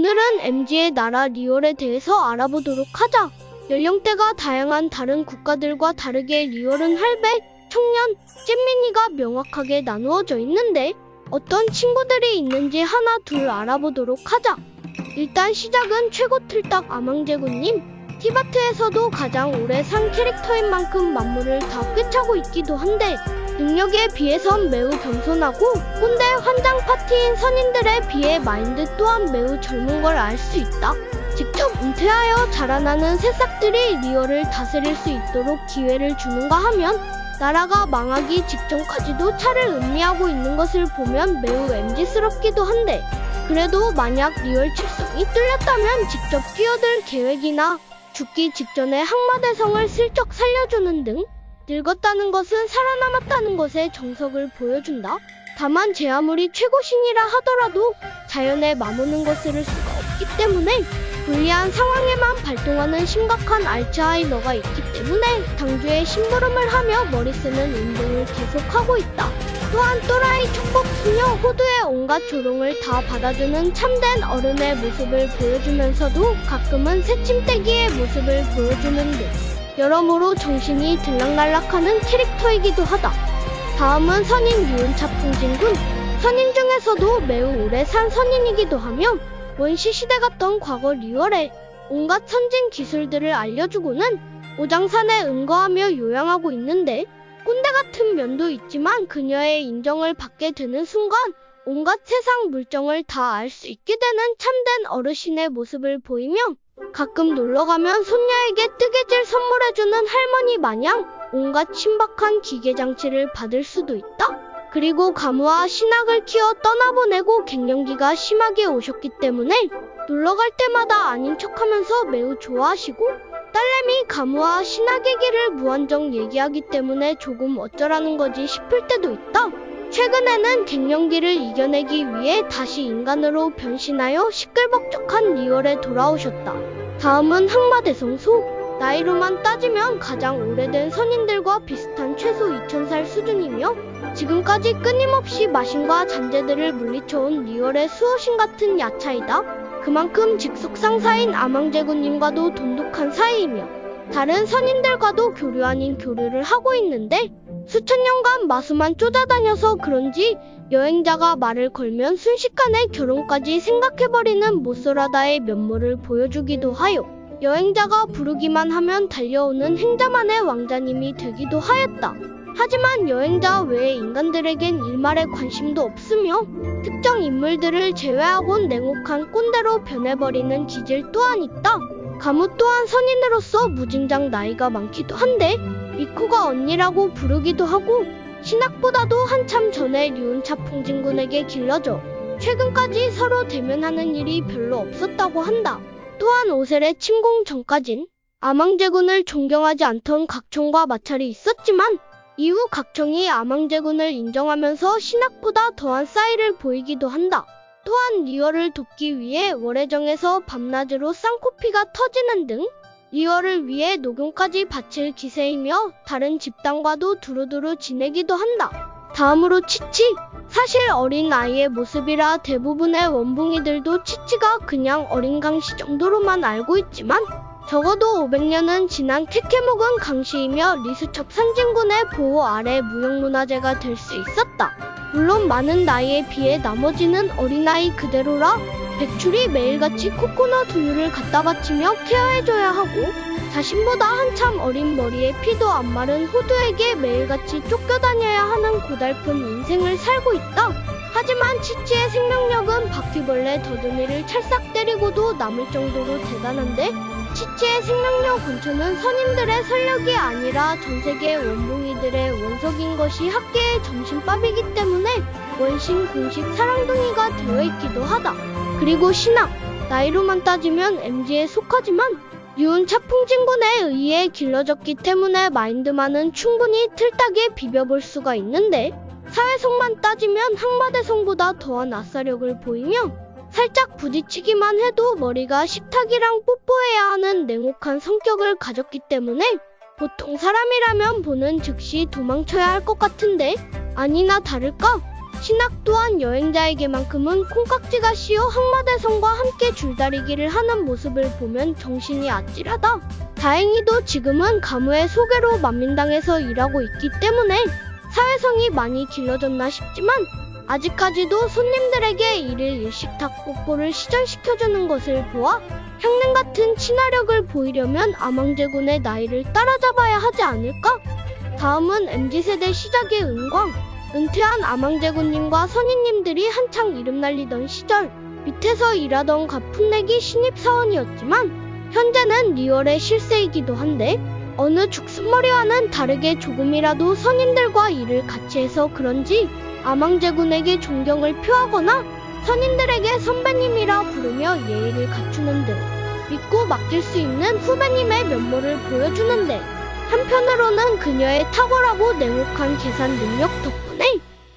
오늘은 MG의 나라 리얼에 대해서 알아보도록 하자. 연령대가 다양한 다른 국가들과 다르게 리얼은 할배, 청년, 잼민이가 명확하게 나누어져 있는데 어떤 친구들이 있는지 하나 둘 알아보도록 하자. 일단 시작은 최고 틀딱 아망제군님. 티바트에서도 가장 오래 산 캐릭터인 만큼 만물을 다 꿰차고 있기도 한데 능력에 비해선 매우 겸손하고 꼰대 환장 파티인 선인들에 비해 마인드 또한 매우 젊은 걸 알 수 있다. 직접 은퇴하여 자라나는 새싹들이 리얼을 다스릴 수 있도록 기회를 주는가 하면 나라가 망하기 직전까지도 차를 음미하고 있는 것을 보면 매우 MG스럽기도 한데 그래도 만약 리얼 칠성이 뚫렸다면 직접 뛰어들 계획이나 죽기 직전에 항마대성을 슬쩍 살려주는 등 늙었다는 것은 살아남았다는 것의 정석을 보여준다. 다만 제 아무리 최고신이라 하더라도 자연에 마무는 것을 수가 없기 때문에 불리한 상황에만 발동하는 심각한 알츠하이머가 있기 때문에 당주에 심부름을 하며 머리 쓰는 운동을 계속하고 있다. 또한 또라이 축복 수녀 호두의 온갖 조롱을 다 받아주는 참된 어른의 모습을 보여주면서도 가끔은 새침대기의 모습을 보여주는 등 여러모로 정신이 들락날락하는 캐릭터이기도 하다. 다음은 선인 유은차 풍진군. 선인 중에서도 매우 오래 산 선인이기도 하며 원시 시대 같던 과거 리얼에 온갖 선진 기술들을 알려주고는 오장산에 은거하며 요양하고 있는데 꼰대 같은 면도 있지만 그녀의 인정을 받게 되는 순간 온갖 세상 물정을 다 알 수 있게 되는 참된 어르신의 모습을 보이며 가끔 놀러가면 손녀에게 뜨개질 선물해주는 할머니 마냥 온갖 신박한 기계장치를 받을 수도 있다. 그리고 가무와 신학을 키워 떠나보내고 갱년기가 심하게 오셨기 때문에 놀러갈 때마다 아닌 척하면서 매우 좋아하시고 딸내미 가무와 신학의 길을 무한정 얘기하기 때문에 조금 어쩌라는 거지 싶을 때도 있다. 최근에는 갱년기를 이겨내기 위해 다시 인간으로 변신하여 시끌벅적한 리얼에 돌아오셨다. 다음은 항마대성 소. 나이로만 따지면 가장 오래된 선인들과 비슷한 최소 2000살 수준이며 지금까지 끊임없이 마신과 잔재들을 물리쳐온 리얼의 수호신 같은 야차이다. 그만큼 직속 상사인 아망제군님과도 돈독한 사이이며 다른 선인들과도 교류 아닌 교류를 하고 있는데 수천 년간 마수만 쫓아다녀서 그런지 여행자가 말을 걸면 순식간에 결혼까지 생각해버리는 모소라다의 면모를 보여주기도 하여 여행자가 부르기만 하면 달려오는 행자만의 왕자님이 되기도 하였다. 하지만 여행자 외의 인간들에겐 일말의 관심도 없으며 특정 인물들을 제외하곤 냉혹한 꼰대로 변해버리는 기질 또한 있다. 가무 또한 선인으로서 무진장 나이가 많기도 한데 미코가 언니라고 부르기도 하고 신학보다도 한참 전에 류은차 풍진군에게 길러져 최근까지 서로 대면하는 일이 별로 없었다고 한다. 또한 오셀의 침공 전까진 아망제군을 존경하지 않던 각총과 마찰이 있었지만 이후 각청이 아망제군을 인정하면서 신학보다 더한 싸이를 보이기도 한다. 또한 리얼을 돕기 위해 월해정에서 밤낮으로 쌍코피가 터지는 등 리얼을 위해 녹용까지 바칠 기세이며 다른 집단과도 두루두루 지내기도 한다. 다음으로 치치. 사실 어린 아이의 모습이라 대부분의 원붕이들도 치치가 그냥 어린 강씨 정도로만 알고 있지만 적어도 500년은 지난 케케목은 강시이며 리수첩 산진군의 보호 아래 무형문화재가 될 수 있었다. 물론 많은 나이에 비해 나머지는 어린아이 그대로라 백출이 매일같이 코코넛 우유를 갖다 바치며 케어해줘야 하고 자신보다 한참 어린 머리에 피도 안 마른 호두에게 매일같이 쫓겨다녀야 하는 고달픈 인생을 살고 있다. 하지만 치치의 생명력은 바퀴벌레 더듬이를 찰싹 때리고도 남을 정도로 대단한데 치치의 생명력 근처는 선임들의 설력이 아니라 전 세계 원붕이들의 원석인 것이 학계의 점심밥이기 때문에 원신 공식 사랑둥이가 되어 있기도 하다. 그리고 신학, 나이로만 따지면 MG에 속하지만 유은 차 풍진군에 의해 길러졌기 때문에 마인드만은 충분히 틀딱에 비벼볼 수가 있는데 사회성만 따지면 항마대성보다 더한 아싸력을 보이며 살짝 부딪히기만 해도 머리가 식탁이랑 뽀뽀해야 하는 냉혹한 성격을 가졌기 때문에 보통 사람이라면 보는 즉시 도망쳐야 할 것 같은데 아니나 다를까 신학 또한 여행자에게만큼은 콩깍지가 씌어 항마대성과 함께 줄다리기를 하는 모습을 보면 정신이 아찔하다. 다행히도 지금은 가무의 소개로 만민당에서 일하고 있기 때문에 사회성이 많이 길러졌나 싶지만 아직까지도 손님들에게 일을 일식탁 뽀뽀를 시전시켜주는 것을 보아 형님 같은 친화력을 보이려면 아망제군의 나이를 따라잡아야 하지 않을까? 다음은 MZ세대 시작의 은광. 은퇴한 아망제군님과 선임님들이 한창 이름 날리던 시절 밑에서 일하던 가풋내기 신입사원이었지만 현재는 리얼의 실세이기도 한데 어느 죽순머리와는 다르게 조금이라도 선임들과 일을 같이 해서 그런지 아망제군에게 존경을 표하거나 선임들에게 선배님이라 부르며 예의를 갖추는 등 믿고 맡길 수 있는 후배님의 면모를 보여주는데 한편으로는 그녀의 탁월하고 냉혹한 계산 능력 덕분에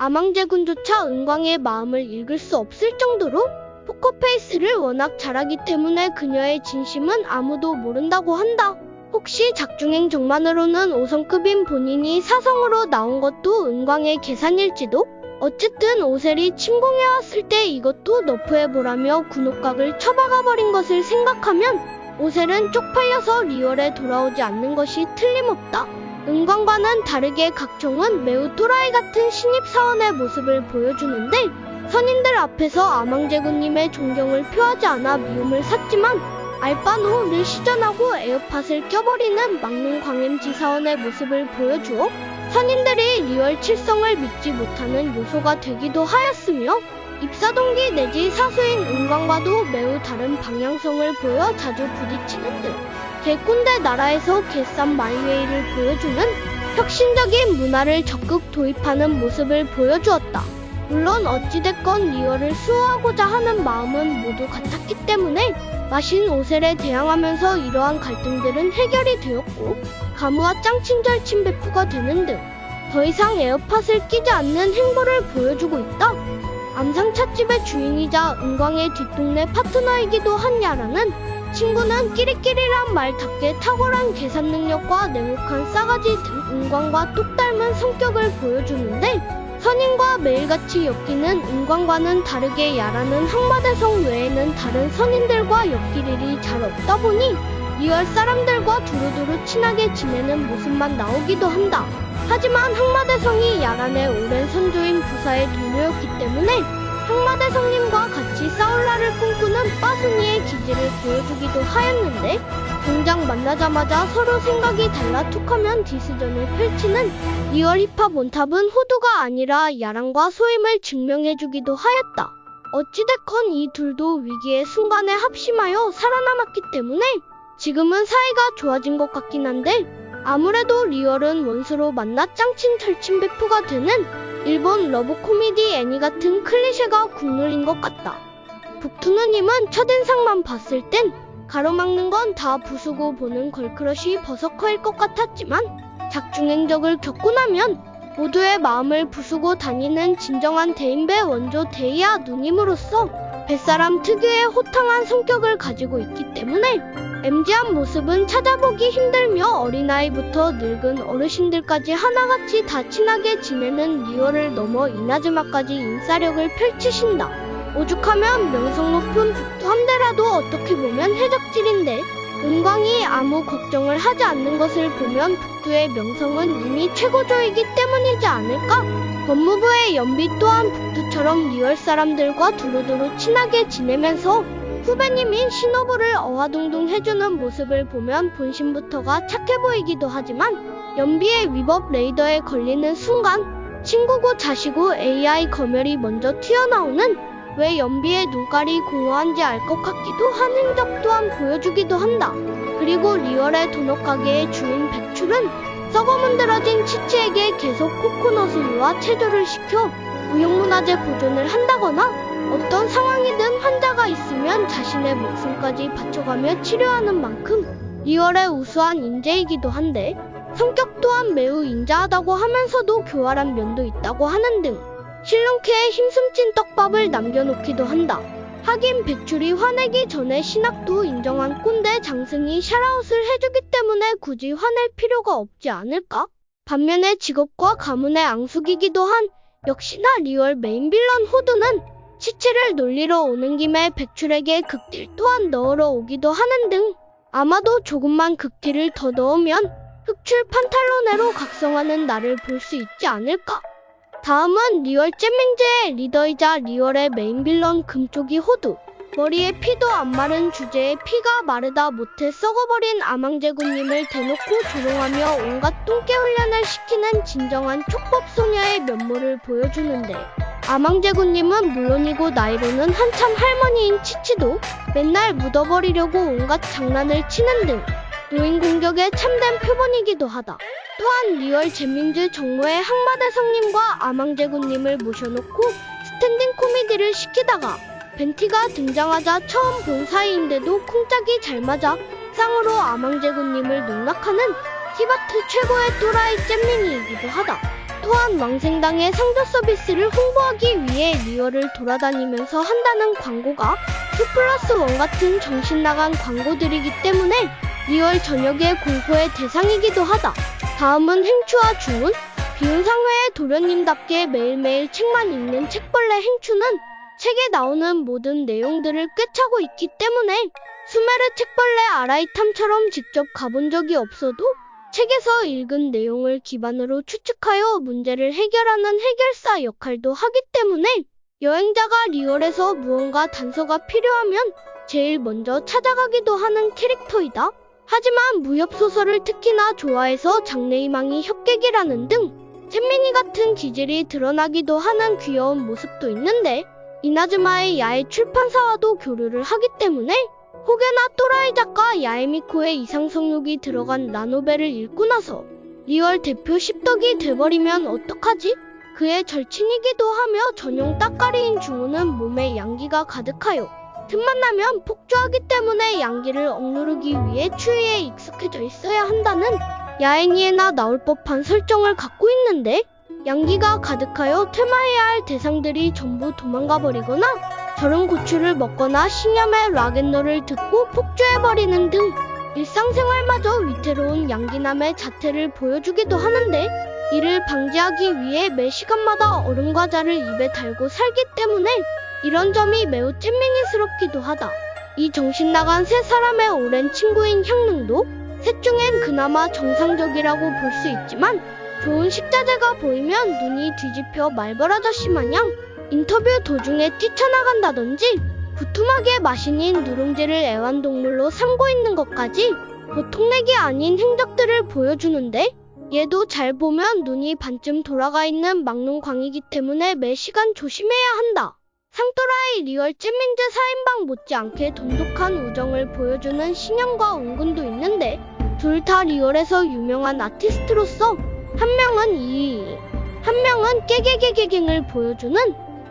아망제군조차 은광의 마음을 읽을 수 없을 정도로 포커페이스를 워낙 잘하기 때문에 그녀의 진심은 아무도 모른다고 한다. 혹시 작중행 정만으로는 5성급인 본인이 사성으로 나온 것도 은광의 계산일지도? 어쨌든 오셀이 침공해왔을 때 이것도 너프해보라며 군옥각을 쳐박아버린 것을 생각하면 오셀은 쪽팔려서 리얼에 돌아오지 않는 것이 틀림없다. 은광과는 다르게 각종은 매우 또라이 같은 신입사원의 모습을 보여주는데 선인들 앞에서 아망제군님의 존경을 표하지 않아 미움을 샀지만 알바노를 시전하고 에어팟을 껴버리는 막는 광엠지사원의 모습을 보여주어 선인들이 리얼 칠성을 믿지 못하는 요소가 되기도 하였으며 입사동기 내지 사수인 은광과도 매우 다른 방향성을 보여 자주 부딪히는 등 개꼰대 나라에서 개쌈 마이웨이를 보여주는 혁신적인 문화를 적극 도입하는 모습을 보여주었다. 물론 어찌됐건 리얼을 수호하고자 하는 마음은 모두 같았기 때문에 마신 오셀에 대항하면서 이러한 갈등들은 해결이 되었고 가무와 짱친절 침배프가 되는 등 더 이상 에어팟을 끼지 않는 행보를 보여주고 있다. 암상찻집의 주인이자 은광의 뒷동네 파트너이기도 한 야라는 친구는 끼리끼리란 말답게 탁월한 계산 능력과 냉혹한 싸가지 등 은광과 똑 닮은 성격을 보여주는데 선임과 매일같이 엮이는 은광과는 다르게 야라는 항마대성 외에는 다른 선임들과 엮일 일이 잘 없다 보니 리얼 사람들과 두루두루 친하게 지내는 모습만 나오기도 한다. 하지만 항마대성이 야란의 오랜 선조인 부사의 동료였기 때문에 항마대 성님과 같이 싸울 날을 꿈꾸는 빠순이의 기질을 보여주기도 하였는데 정작 만나자마자 서로 생각이 달라 툭하면 디스전을 펼치는 리얼 힙합 원탑은 호두가 아니라 야랑과 소임을 증명해주기도 하였다. 어찌됐건 이 둘도 위기의 순간에 합심하여 살아남았기 때문에 지금은 사이가 좋아진 것 같긴 한데 아무래도 리얼은 원수로 만나 짱친 털친 베프가 되는 일본 러브 코미디 애니 같은 클리셰가 국룰인 것 같다. 북투누님은 첫인상만 봤을 땐 가로막는 건 다 부수고 보는 걸크러쉬 버서커일 것 같았지만 작중행적을 겪고 나면 모두의 마음을 부수고 다니는 진정한 대인배 원조 데이아 누님으로서 뱃사람 특유의 호탕한 성격을 가지고 있기 때문에 MG한 모습은 찾아보기 힘들며 어린아이부터 늙은 어르신들까지 하나같이 다 친하게 지내는 리얼을 넘어 이나즈마까지 인싸력을 펼치신다. 오죽하면 명성 높은 북두 함대라도 어떻게 보면 해적질인데 은광이 아무 걱정을 하지 않는 것을 보면 북두의 명성은 이미 최고조이기 때문이지 않을까? 법무부의 연비 또한 북두처럼 리얼 사람들과 두루두루 친하게 지내면서 후배님인 신호부를 어화동동 해주는 모습을 보면 본심부터가 착해 보이기도 하지만 연비의 위법 레이더에 걸리는 순간 친구고 자시고 AI 검열이 먼저 튀어나오는 왜 연비의 눈깔이 공허한지 알 것 같기도 한 행적 또한 보여주기도 한다. 그리고 리얼의 도넛 가게의 주인 백출은 썩어 문드러진 치치에게 계속 코코넛 우유와 체조를 시켜 무형문화재 보존을 한다거나 어떤 상황이든 환자가 있으면 자신의 목숨까지 바쳐가며 치료하는 만큼 리얼의 우수한 인재이기도 한데 성격 또한 매우 인자하다고 하면서도 교활한 면도 있다고 하는 등 실눈케에 힘숨찐 떡밥을 남겨놓기도 한다. 하긴 백출이 화내기 전에 신학도 인정한 꼰대 장승이 샤라웃을 해주기 때문에 굳이 화낼 필요가 없지 않을까? 반면에 직업과 가문의 앙숙이기도 한 역시나 리얼 메인 빌런 호두는 치치를 놀리러 오는 김에 백출에게 극딜 또한 넣으러 오기도 하는 등 아마도 조금만 극딜을 더 넣으면 흑출 판탈로네로 각성하는 나를 볼 수 있지 않을까. 다음은 리얼 잼맹제의 리더이자 리얼의 메인 빌런 금쪽이 호두. 머리에 피도 안 마른 주제에 피가 마르다 못해 썩어버린 아망제군님을 대놓고 조롱하며 온갖 똥개 훈련을 시키는 진정한 촉법 소녀의 면모를 보여주는데 아망제군님은 물론이고 나이로는 한참 할머니인 치치도 맨날 묻어버리려고 온갖 장난을 치는 등 노인 공격에 참된 표본이기도 하다. 또한 리얼 잼민즈 정모의 항마대성님과 아망제군님을 모셔놓고 스탠딩 코미디를 시키다가 벤티가 등장하자 처음 본 사이인데도 쿵짝이 잘 맞아 쌍으로 아망제군님을 농락하는 티바트 최고의 또라이 잼민이이기도 하다. 또한 왕생당의 상조 서비스를 홍보하기 위해 리얼을 돌아다니면서 한다는 광고가 2 플러스 1 같은 정신나간 광고들이기 때문에 리얼 저녁의 공포의 대상이기도 하다. 다음은 행추와 주운. 비운상회의 도련님답게 매일매일 책만 읽는 책벌레 행추는 책에 나오는 모든 내용들을 꿰차고 있기 때문에 수메르 책벌레 아라이탐처럼 직접 가본 적이 없어도 책에서 읽은 내용을 기반으로 추측하여 문제를 해결하는 해결사 역할도 하기 때문에 여행자가 리얼에서 무언가 단서가 필요하면 제일 먼저 찾아가기도 하는 캐릭터이다. 하지만 무협소설을 특히나 좋아해서 장래희망이 협객이라는 등 잼민이 같은 기질이 드러나기도 하는 귀여운 모습도 있는데 이나즈마의 야외 출판사와도 교류를 하기 때문에 혹여나 또라이 작가 야에미코의 이상성욕이 들어간 나노벨을 읽고 나서 리얼 대표 십덕이 돼버리면 어떡하지? 그의 절친이기도 하며 전용 따까리인 중우는 몸에 양기가 가득하여 틈만 나면 폭주하기 때문에 양기를 억누르기 위해 추위에 익숙해져 있어야 한다는 야행이에나 나올 법한 설정을 갖고 있는데 양기가 가득하여 퇴마해야 할 대상들이 전부 도망가 버리거나 저런 고추를 먹거나 신념의 락앤롤을 듣고 폭주해버리는 등 일상생활마저 위태로운 양기남의 자태를 보여주기도 하는데 이를 방지하기 위해 매 시간마다 얼음 과자를 입에 달고 살기 때문에 이런 점이 매우 잼민이스럽기도 하다. 이 정신 나간 세 사람의 오랜 친구인 향릉도 셋 중엔 그나마 정상적이라고 볼 수 있지만 좋은 식자재가 보이면 눈이 뒤집혀 말벌 아저씨 마냥 인터뷰 도중에 뛰쳐나간다든지 부뚜막에 마신인 누룽지를 애완동물로 삼고 있는 것까지 보통 내기 아닌 행적들을 보여주는데 얘도 잘 보면 눈이 반쯤 돌아가 있는 막눈광이기 때문에 매 시간 조심해야 한다. 상또라이 리얼 찐민즈 4인방 못지않게 돈독한 우정을 보여주는 신영과 은근도 있는데 둘 다 리얼에서 유명한 아티스트로서 한 명은 이, 한 명은 깨개개개갱을 보여주는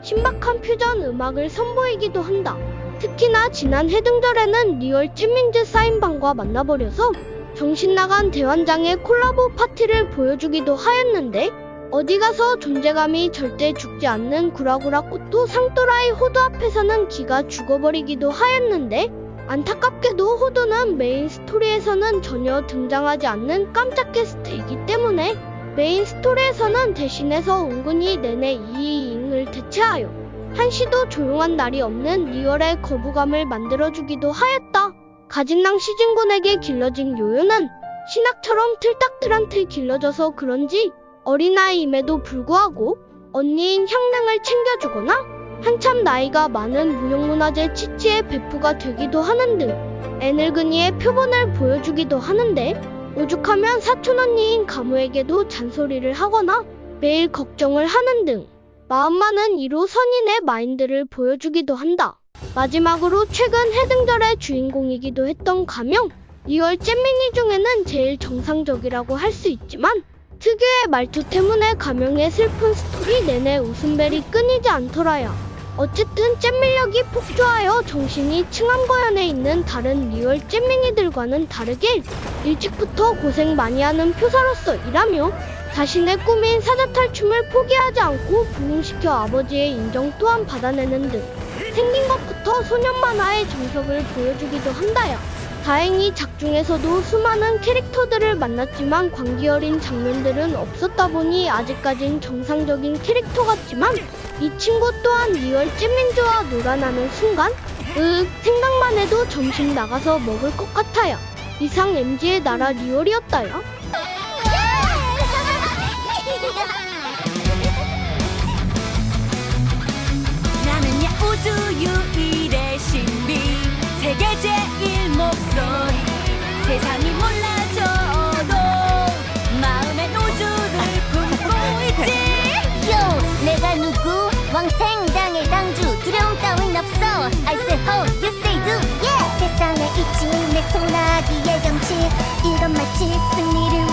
신박한 퓨전 음악을 선보이기도 한다. 특히나 지난 해등절에는 리얼 찐민즈 4인방과 만나버려서 정신나간 대환장의 콜라보 파티를 보여주기도 하였는데 어디 가서 존재감이 절대 죽지 않는 구라구라 꽃도 상또라이 호두 앞에서는 기가 죽어버리기도 하였는데 안타깝게도 호두는 메인 스토리에서는 전혀 등장하지 않는 깜짝 게스트이기 때문에 메인 스토리에서는 대신해서 은근히 내내 이잉을 대체하여 한시도 조용한 날이 없는 리얼의 거부감을 만들어주기도 하였다. 가진낭 시진군에게 길러진 요요는 신학처럼 틀딱틀한틀 길러져서 그런지 어린아이임에도 불구하고 언니인 향릉을 챙겨주거나 한참 나이가 많은 무형문화재 치치의 배프가 되기도 하는 등 애늙은이의 표본을 보여주기도 하는데 오죽하면 사촌 언니인 가무에게도 잔소리를 하거나 매일 걱정을 하는 등 마음 많은 이로 선인의 마인드를 보여주기도 한다. 마지막으로 최근 해등절의 주인공이기도 했던 가명 리얼 잼민이 중에는 제일 정상적이라고 할 수 있지만 특유의 말투 때문에 가명의 슬픈 스토리 내내 웃음벨이 끊이지 않더라야. 어쨌든 잼밀력이 폭주하여 정신이 층암거연에 있는 다른 리얼 잼민이들과는 다르게 일찍부터 고생 많이 하는 표사로서 일하며 자신의 꿈인 사자탈춤을 포기하지 않고 부흥시켜 아버지의 인정 또한 받아내는 등 생긴 것부터 소년 만화의 정석을 보여주기도 한다야. 다행히 작중에서도 수많은 캐릭터들을 만났지만 광기 어린 장면들은 없었다 보니 아직까진 정상적인 캐릭터 같지만 이 친구 또한 리얼 잼민주와 놀아나는 순간 으 생각만 해도 점심 나가서 먹을 것 같아요. 이상 MG의 나라 리얼이었다요. 나는 야 우주 유일 沈みる